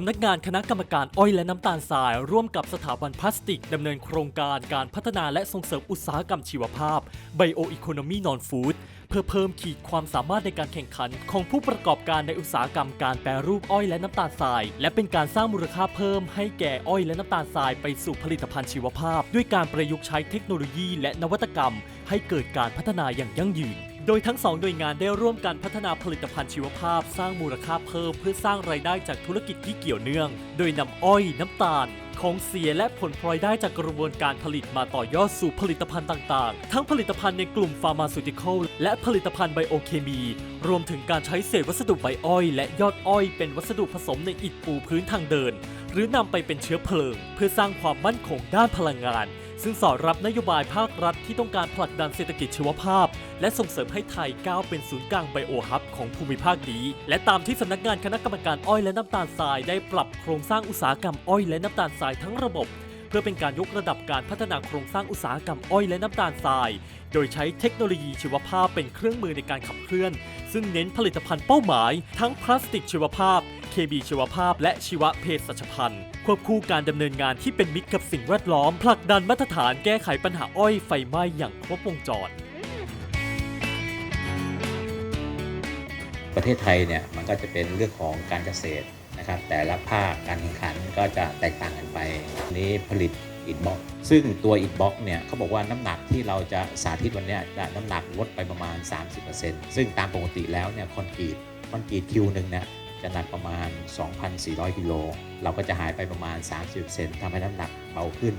สำนักงานคณะกรรมการอ้อยและน้ำตาลทราย ร่วมกับสถาบันพลาสติกดำเนินโครงการการพัฒนาและส่งเสริมอุตสาหกรรมชีวภาพ Bioeconomy Non-Food เพื่อเพิ่มขีดความสามารถในการแข่งขัน ของผู้ประกอบการในอุตสาหกรรมการแปรรูปอ้อยและน้ำตาลทราย และเป็นการสร้างมูลค่าเพิ่มให้แก่อ้อยและน้ำตาลทรายไปสู่ผลิตภัณฑ์ชีวภาพ ด้วยการประยุกต์ใช้เทคโนโลยีและนวัตกรรม ให้เกิดการพัฒนาอย่างยั่งยืน โดยทั้งสองหน่วยงานได้ร่วมกันพัฒนาผลิตภัณฑ์ชีวภาพ สร้างมูลค่าเพิ่มเพื่อสร้างรายได้จากธุรกิจที่เกี่ยวเนื่อง โดยนำอ้อย น้ำตาล ของเสียและผลพลอยได้จากกระบวนการผลิตมาต่อยอดสู่ผลิตภัณฑ์ต่างๆ ทั้งผลิตภัณฑ์ในกลุ่มฟาร์มาซูติคอลและผลิตภัณฑ์ไบโอเคมี รวมถึงการใช้เศษวัสดุใบอ้อย และยอดอ้อยเป็นวัสดุผสมในอิฐปูพื้นทางเดิน หรือนำไปเป็นเชื้อเพลิง เพื่อสร้างความมั่นคงด้านพลังงาน ซึ่งสอดรับนโยบายภาครัฐที่ต้องการผลักดันเศรษฐกิจชีวภาพ และส่งเสริมให้ไทยก้าวเป็นศูนย์กลางไบโอฮับของภูมิภาคนี้ และตามที่สำนักงานคณะกรรมการอ้อยและน้ำตาลทรายได้ปรับโครงสร้างอุตสาหกรรมอ้อยและน้ำตาลทรายทั้งระบบ เพื่อเป็นการยกระดับการพัฒนาโครงสร้างอุตสาหกรรมอ้อยและน้ำตาลทราย โดยใช้เทคโนโลยีชีวภาพเป็นเครื่องมือในการขับเคลื่อน ซึ่งเน้นผลิตภัณฑ์เป้าหมาย ทั้งพลาสติกชีวภาพ เคบีชีวภาพและชีวเภสัชพันธ์ ควบคู่การดำเนินงานที่เป็นมิตรกับสิ่งแวดล้อม ผลักดันมาตรฐานแก้ไขปัญหาอ้อยไฟไหม้อย่างครบวงจร ประเทศไทยเนี่ยมันก็จะเป็นเรื่องของการเกษตรนะครับ แต่ละภาคการแข่งขันก็จะแตกต่างกันไปนี้ผลิตอิฐบล็อกซึ่งตัวอิฐบล็อกเนี่ยเขาบอกว่าน้ำหนักที่เราจะสาธิตวันนี้จะน้ำหนักลดไปประมาณ 30%ซึ่งตามปกติแล้วเนี่ยคอนกรีตคอนกรีตคิวหนึ่งเนี่ย จะหนักประมาณ 2,400 กิโล เราก็จะหายไปประมาณ 30%ทำให้น้ำหนักเบาขึ้น